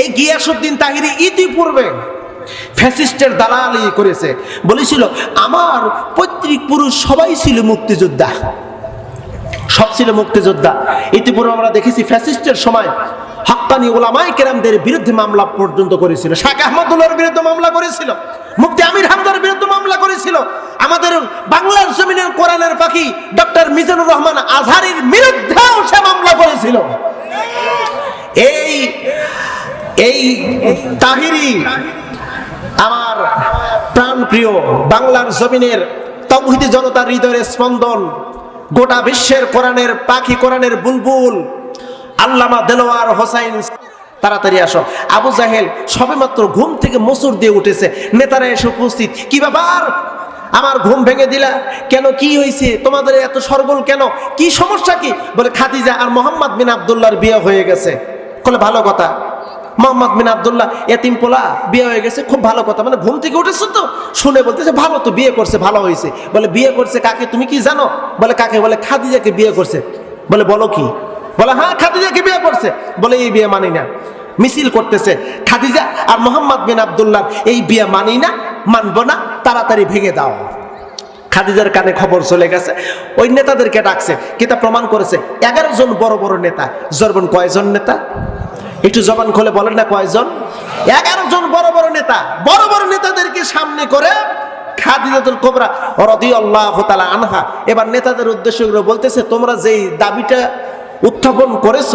এই গিয়াসুদ্দিন তাহিরি ইতিপূর্বে ফ্যাসিস্টের দালালি করেছে। বলেছিল, আমার পৈতৃক পুরুষ সবাই ছিল মুক্তিযোদ্ধা। সব ছিল মুক্তিযোদ্ধা। ইতিপূর্বে আমরা দেখেছি ফ্যাসিস্টের সময় হাক্কানি ওলামাই কেরামদের বিরুদ্ধে মামলা পর্যন্ত করেছিল। শাহ আহমদুল্লাহর বিরুদ্ধে মামলা করেছিল মুক্তি আমির হামদার বিরুদ্ধে মামলা করেছিল। আমাদের বাংলার জমিনের কোরআনের পাখি ডক্টর মিজানুর রহমান আজহারির বিরুদ্ধেও সে মামলা করেছিল। এই এই তাহিরি আমার প্রাণ প্রিয় বাংলার জমিনের তৌহিদি জনতার হৃদয়ের স্পন্দন, গোটা বিশ্বের কোরআনের পাখি, কোরআনের বুলবুল, আল্লামা দেলোয়ার হোসাইন, তাড়াতাড়ি আসো। আবু জাহেল সবেমাত্র ঘুম থেকে মসুর দিয়ে উঠেছে। নেতারা এসে উপস্থিত। কি ব্যাপার? আমার ঘুম ভেঙে দিলা? কেন কি হয়েছে তোমাদের এত সরগোল কেন? কি সমস্যা কি? বলে খাদিজা আর মোহাম্মদ বিন আবদুল্লাহর বিয়ে হয়ে গেছে। বলে ভালো কথা। মোহাম্মদ বিন আবদুল্লাহ এতিম পোলা, বিয়ে হয়ে গেছে, খুব ভালো কথা। মানে ঘুম থেকে উঠেছো তো? শুনে বলতেছে, ভালো তো, বিয়ে করছে, ভালো হয়েছে। বলে, বিয়ে করছে কাকে? তুমি কি জানো? বলে, কাকে? বলে, খাদিজাকে বিয়ে করছে। বলে, বলো কি? বলে হ্যাঁ খাদিজাকে বিয়ে করছে। বলে, এই বিয়ে মানি না। মিছিল করতেছে। খাদিজা আর মোহাম্মদ বিন আবদুল্লাহ, এই বিয়ে মানি না, মানবো না, তাড়াতাড়ি ভেঙে দাও। খাদিজার কানে খবর চলে গেছে। ওই নেতাদেরকে ডাকছে। কিতা প্রমাণ করেছে, এগারো জন বড় বড় নেতা জরবন কয়জন নেতা? একটু জবান খোলে বলেন না কয়েকজন এগারো জন বড় বড় নেতা। বড় বড় নেতাদেরকে সামনে করে খাদিজাতুল কোবরা রাদিয়াল্লাহু তাআলা আনহা, এবার নেতাদের উদ্দেশ্য বলতেছে, তোমরা যেই দাবিটা উত্থাপন করেছ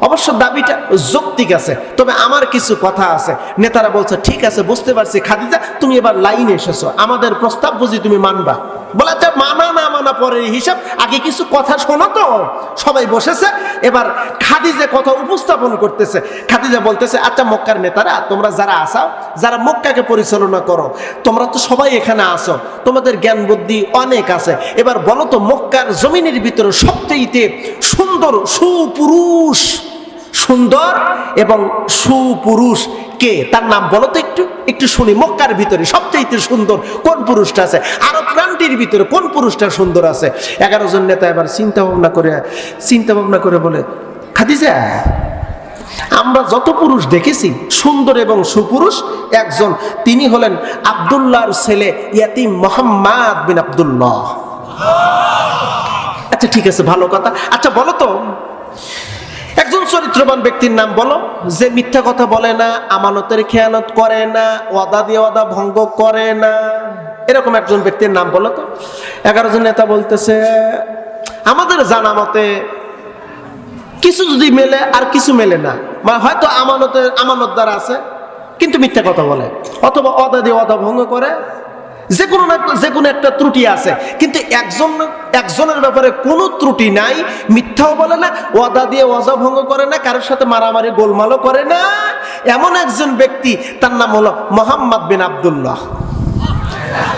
অবশ্য দাবিটা যৌক্তিক আছে, তবে আমার কিছু কথা আছে। নেতারা বলছে, ঠিক আছে, বুঝতে পারছি, খাদিজা, তুমি এবার লাইনে এসেছ। আমাদের প্রস্তাব বুঝি তুমি মানবা। বলে আচ্ছা মানা না, মানা, পরের হিসাব। আগে কিছু কথা শোনো তো। সবাই বসেছে। এবার খাদিজা কথা উপস্থাপন করতেছে। খাদিজা বলতেছে আচ্ছা মক্কার নেতারা, তোমরা যারা আসাও যারা মক্কাকে পরিচালনা করো, তোমরা তো সবাই এখানে আসো তোমাদের জ্ঞান বুদ্ধি অনেক আছে। এবার বলো তো, মক্কার জমিনের ভিতরে সবচেয়ে সুন্দর, সুপুরুষ। সুন্দর এবং সুপুরুষ কে? তার নাম বলো তো একটু একটু শুনি। মক্কার ভিতরে সবচেয়ে সুন্দর কোন পুরুষটা আছে? আরও প্রান্তির ভিতরে কোন পুরুষটা সুন্দর আছে? এগারো জন নেতা এবার চিন্তা ভাবনা করে, চিন্তা ভাবনা করে বলে, খাদিজা, আমরা যত পুরুষ দেখেছি, সুন্দর এবং সুপুরুষ একজন। তিনি হলেন আবদুল্লাহর ছেলে ইয়াতিম মোহাম্মদ বিন আবদুল্লাহ। আচ্ছা ঠিক আছে, ভালো কথা। আচ্ছা বলো তো, একজন চরিত্রবান ব্যক্তির নাম বলো, যে মিথ্যা কথা বলে না, আমানতের খেয়ানত করে না, ওয়াদা দিয়ে ওয়াদা ভঙ্গ করে না। এরকম একজন ব্যক্তির নাম বলো তো। এগারো জন নেতা বলতেছে, আমাদের জানা মতে কিছু যদি মেলে আর কিছু মেলে না মানে হয়তো আমানতের আমানতদার আছে, কিন্তু মিথ্যা কথা বলে, অথবা অদা দিয়ে অদা ভঙ্গ করে যে কোনো না যে কোনো একটা ত্রুটি আছে। কিন্তু একজন একজনের ব্যাপারে কোনো ত্রুটি নাই, মিথ্যাও বলে না, ওয়াদা দিয়ে ওয়াদা ভঙ্গ করে না, কারোর সাথে মারামারি, গোলমালও করে না। এমন একজন ব্যক্তি, তার নাম হলো মোহাম্মদ বিন আবদুল্লাহ।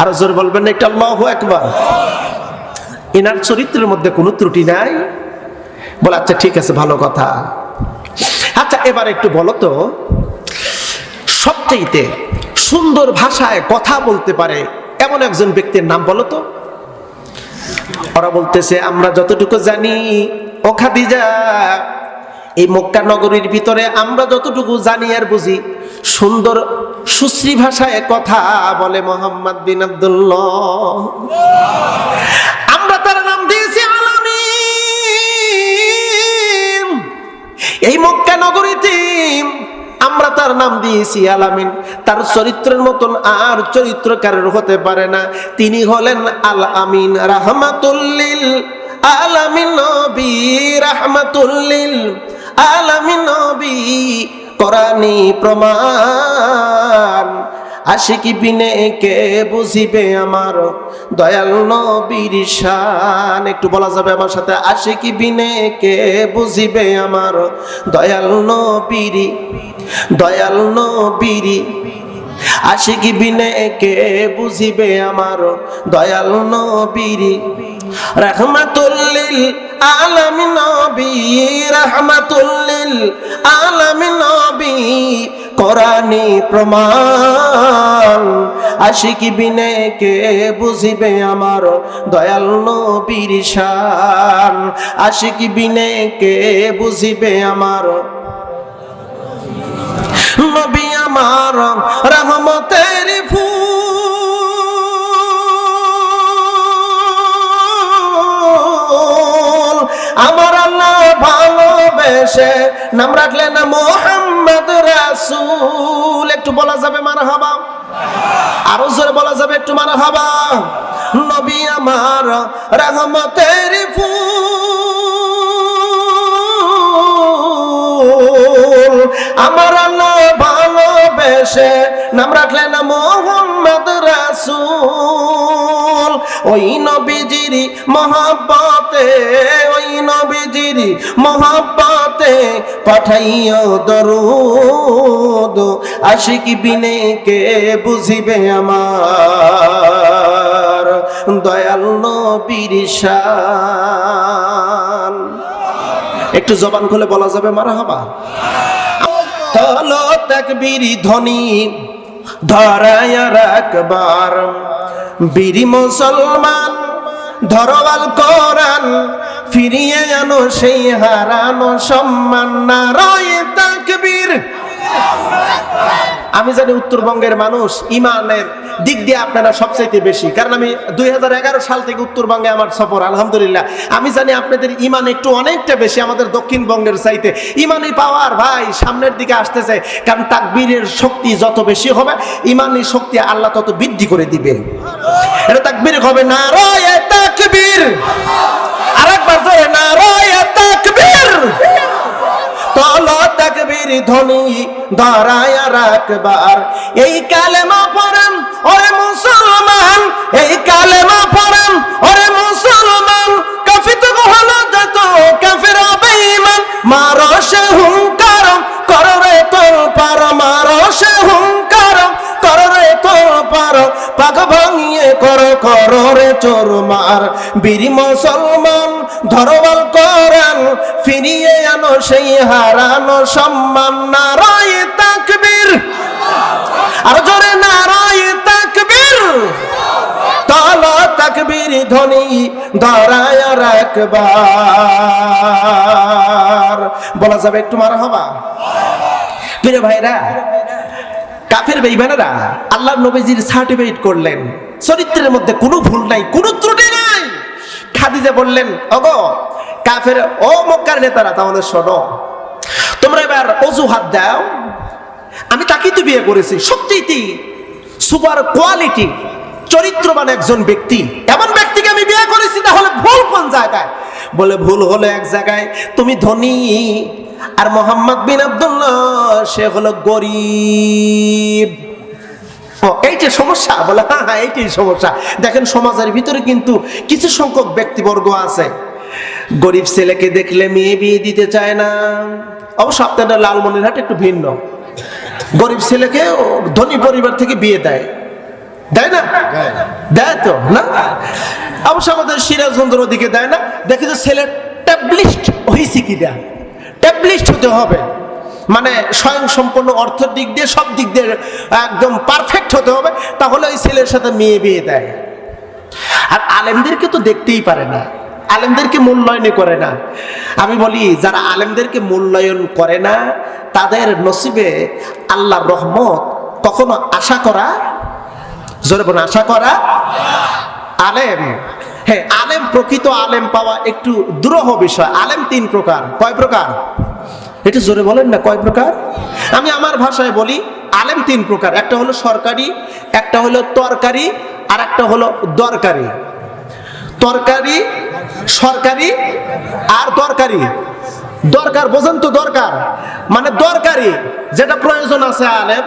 আরও জোর বলবেন না একটা আল্লাহ একবার এনার চরিত্রের মধ্যে কোনো ত্রুটি নাই। বলে আচ্ছা ঠিক আছে, ভালো কথা। আচ্ছা এবার একটু বলো তো সবচেয়েতে সুন্দর ভাষায় কথা বলতে পারে এমন একজন ব্যক্তির নাম বলো তো। ওরা বলতেছে, আমরা যতটুকু জানি, ও খাদিজা, এই মক্কা নগরীর ভিতরে আমরা যতটুকু জানি আর বুঝি, সুন্দর, সুশ্রী ভাষায় কথা বলে মোহাম্মদ বিন আব্দুল্লাহ। আমরা তার নাম দিয়েছি আলামিন। এই মক্কা নগরীতে আমরা তার নাম দিয়েছি আলামিন। তার চরিত্রের মতন আর চরিত্রকারের হতে পারে না। তিনি হলেন আল আমিন রাহমাতুল্লিল আলামিন নবী, রাহমাতুল্লিল আলামিন নবী। কোরআনী প্রমাণ। আশিকি বিনে কে বুঝিবে আমার দয়াল নবীর শান? একটু বলা যাবে আমার সাথে, আশিকি বিনে কে বুঝিবে আমার দয়াল নবীর দয়াল নবীর? আশিকি বিনে কে বুঝিবে আমার দয়াল নবীর? রহমাতুল্লিল আলামিন নবী, রহমাতুল্লিল আলামিন নবী কোরআনী প্রমাণ। আশিকি বিনে কে বুঝিবে আমার দয়াল নবীর শান। আশিকি বিনে কে বুঝিবে আমার নবী আমার রহমতের ফুল। আমার আল্লাহ ভালোবেসে নাম রাখলেন মোহাম্মদ রাসূল। একটু বলা যাবে মার হাবা আরও জোরে বলা যাবে একটু মার হাবা নবী আমার রহমতের ফুল। আমার আল্লাহ ভালোবেসে নাম রাখলেন মোহাম্মদ রাসূল। ওই নবীজির মহাব্বতে, ওই নবীজির মহাব্বতে পাঠাইও দরুদ। আশিক বিনে কে বুঝিবে আমার দয়াল নবীর শান। একটু জবান খুলে বলা যাবে মারা হবা তলো তাকবীর ধ্বনি, ধরায় রাখবার। বীরি মুসলমান ধরওয়াল কোরআন, ফিরিয়ে আনো সেই হারানো সম্মান। নারায় তাকবীর। আমি জানি উত্তরবঙ্গের মানুষ ইমানের দিক দিয়ে আপনারা সবচাইতে বেশি, কারণ আমি দু হাজার এগারো সাল থেকে উত্তরবঙ্গে আমার সফর, আলহামদুলিল্লাহ। আমি জানি আপনাদের ইমান একটু অনেকটা বেশি, আমাদের দক্ষিণবঙ্গের চাইতে। ইমানি পাওয়ার ভাই, সামনের দিকে আসতেছে, কারণ তাকবীরের শক্তি যত বেশি হবে ইমানি শক্তি আল্লাহ তত বৃদ্ধি করে দিবে। এটা তাকবীর হবে নারায় রয় তাকবীর। আরেকবার জোরে না রয় তাকবীর। তল তাকবীর ধ্বনি ধরায় রাখবার। এই কালেমা পড়েন ওরে মুসলমান, এই কালেমা পড়েন ওরে চোর মার। বীর মুসলমান, ধরওয়াল করান, ফিরিয়ে আনো সেই হারানো সম্মান। নারায় তাকবীর। আর জোরে নারায় তাকবীর। তাল তাকবীর ধ্বনি ধরায় রাখবার বলা যাবে একটু মারা হবা প্রিয় ভাইরা কাফের বেইমানেরা আল্লাহ নবীজির সার্টিফিকেট করলেন। চরিত্রের মধ্যে কোনো ভুল নাই, কোনো ত্রুটি নাই। খাদিজা বললেন ওগো কাফের ও মক্কার নেতারা, তাহলে শোনো, তোমরা এবার অজুহাত দাও। আমি তাকেই তো বিয়ে করেছি, সত্যিই সুপার কোয়ালিটি, চরিত্রবান একজন ব্যক্তি। এমন ব্যক্তিকে আমি বিয়ে করেছি, তাহলে ভুল কোন জায়গায়? বলে, ভুল হলো এক জায়গায়, তুমি ধনী আর মোহাম্মদ বিন আব্দুল্লাহ সে হলো গরিব। এইটাই সমস্যা? বলে হ্যাঁ হ্যাঁ এইটাই সমস্যা। দেখেন সমাজের ভিতরে কিন্তু কিছু সংখ্যক ব্যক্তিবর্গ আছে। গরিব ছেলেকে দেখলে মেয়ে বিয়ে দিতে চায় না। অবশ্য আপনাদের লালমনিরহাট একটু ভিন্ন। গরিব ছেলেকে ধনী পরিবার থেকে বিয়ে দেয়। দেয় না? দেয় তো না? অবশ্য আমাদের সিরাজগঞ্জের ওদিকে দেয় না। দেখে যে ছেলে ট্যাবলিস্ট হয়েছে কি দেয় ট্যাবলিস্ট হতে হবে। মানে স্বয়ং সম্পূর্ণ অর্থের দিক দিয়ে সব দিক দিয়ে একদম পারফেক্ট হতে হবে, তাহলে ওই ছেলের সাথে মেয়ে বিয়ে দেয়। আর আলেমদেরকে তো দেখতেই পারে না, আলেমদেরকে মূল্যায়ন করে না। আমি বলি, যারা আলেমদেরকে মূল্যায়ন করে না, তাদের নসিবে আল্লাহর রহমত কখনো আশা করা, জোরে আশা করা আলেম। হ্যাঁ আলেম প্রকৃত আলেম পাওয়া একটু দুরহ বিষয়। আলেম তিন প্রকার। কয় প্রকার? একটু জোরে বলেন না, কয় প্রকার? আমি আমার ভাষায় বলি, আলেম তিন প্রকার। একটা হলো সরকারি, একটা হলো তরকারি, আর একটা হলো দরকারি। তরকারি, সরকারি, আর দরকারি। দরকার, বোঝেন তো দরকার। মানে দরকারি, যেটা প্রয়োজন আছে আলেম।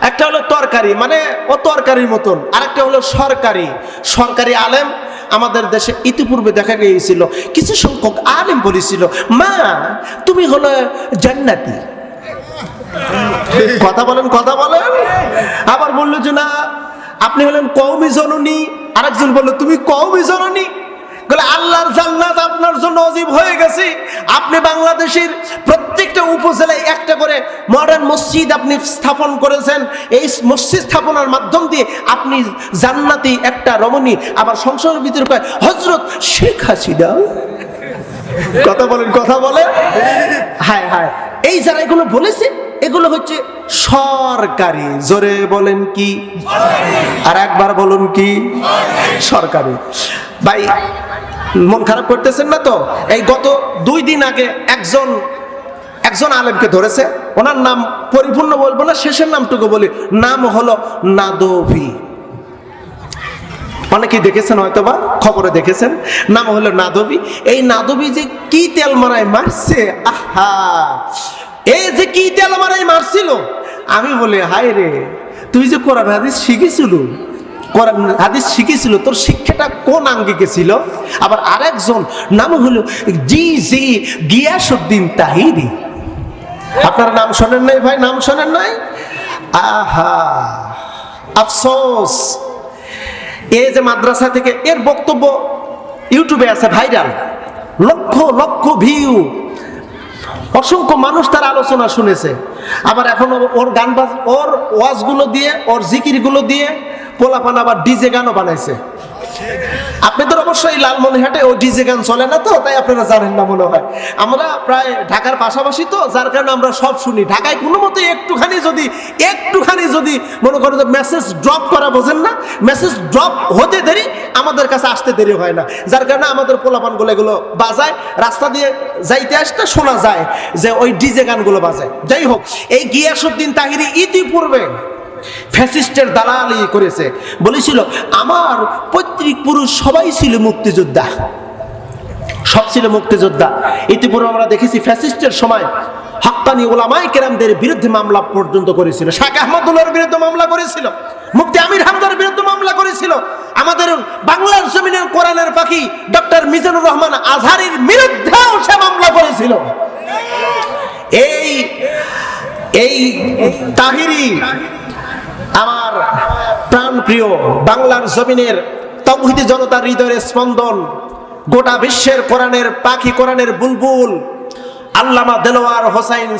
একটা হলো তরকারি মানে ও তরকারির মতন। আর একটা হলো সরকারি। সরকারি আলেম আমাদের দেশে ইতিপূর্বে দেখা গিয়েছিল, কিছু সংখ্যক আলেম বলেছিল, মা, তুমি হলো জান্নাতি। কথা বলেন কথা বলেন। আবার বলল যে, না, আপনি হলেন কৌমি জননী। আরেকজন বলল, তুমি কৌমি জননী? বলে, আল্লাহর জান্নাত আপনার জন্য অজীব হয়ে গেছে। আপনি বাংলাদেশের প্রত্যেকটা উপজেলায় একটা করে মডার্ন মসজিদ আপনি স্থাপন করেছেন। এই মসজিদ স্থাপনার মাধ্যম দিয়ে আপনি জান্নাতি একটা রমণী আবার সংসারের ভিতরে কয় হজরত শেখ হাসিনা। কথা বলেন কথা বলেন। হায় হায়। এই যারা এগুলো বলেছে, এগুলো হচ্ছে সরকারি। জোরে বলেন কি? আর একবার বলুন কি? সরকারি। ভাই, মন খারাপ করতেছেন না তো? এই গত দুই দিন আগে একজন একজন আলেমকে ধরেছে, ওনার নাম পরিপূর্ণ বলব না, শেষের নামটুকু বলি। নাম হলো নাদভি। অনেকেই দেখেছেন হয়তো বা খবরে দেখেছেন। নাম হলো নাদবি এই নাদবি যে কি তেল মারায় মারছে? আহা! এই যে কি তেল মারায় মারছিল? আমি বলি হাই রে, তুই যে কোরআন হাদিস শিখেছিল, কোরআন হাদিস শিখেছিল, তোর শিক্ষাটা কোন আঙ্গিকে ছিল? আবার আরেকজন, নাম হলো জি জি গিয়াসুদ্দিন তাহিরি। আপনার নাম শোনেন নাই ভাই? নাম শোনেন নাই? আহা, আফসোস। এই যে মাদ্রাসা থেকে এর বক্তব্য ইউটিউবে আছে ভাইরাল। লক্ষ লক্ষ ভিউ। অসংখ্য মানুষ তার আলোচনা শুনেছে। আবার এখন ওর গান বাজ, ওর ওয়াজগুলো দিয়ে, ওর জিকিরগুলো দিয়ে পোলাপান আবার ডিজে গানও বানাইছে। আপনাদের অবশ্যই লালমনিহাটে ও ডিজে গান চলে না তো, তাই আপনারা জানেন না মনে হয়। আমরা প্রায় ঢাকার পাশাপাশি তো, যার কারণে আমরা সব শুনি। ঢাকায় কোনো মতে একটুখানি যদি একটুখানি যদি মনে করেন যে মেসেজ ড্রপ করা বোঝেন না মেসেজ ড্রপ হতে দেরি, আমাদের কাছে আসতে দেরি হয় না। যার কারণে আমাদের পোলাপানগুলো এগুলো বাজায়, রাস্তা দিয়ে যাইতে আসতে শোনা যায় যে ওই ডিজে গানগুলো বাজায়। যাই হোক, এই গিয়াসুদ্দিন তাহিরি ইতিপূর্বে ফ্যাসিস্টের দালালি করেছে। বলেছিল, আমার পৈতৃক পুরুষ সবাই ছিল মুক্তিযোদ্ধা। সব ছিল মুক্তিযোদ্ধা। ইতিপূর্বে আমরা দেখেছি ফ্যাসিস্টের সময় হক্কানি ওলামাই কেরামদের বিরুদ্ধে মামলা পর্যন্ত করেছিল। শাহ আহমদুল্লাহর বিরুদ্ধে মামলা করেছিল। মুফতি আমির হামদার বিরুদ্ধে মামলা করেছিল। আমাদের বাংলার জমিনের কোরআনের পাখি ডক্টর মিজানুর রহমান আজহারির বিরুদ্ধেও সে মামলা করেছিল। এই এই তাহিরি আমার প্রাণ প্রিয় বাংলার জমিনের তৌহিদি জনতার হৃদয়ের স্পন্দন, গোটা বিশ্বের কোরআনের পাখি কোরআনের বুলবুল, আল্লামা দেলোয়ার হোসাইন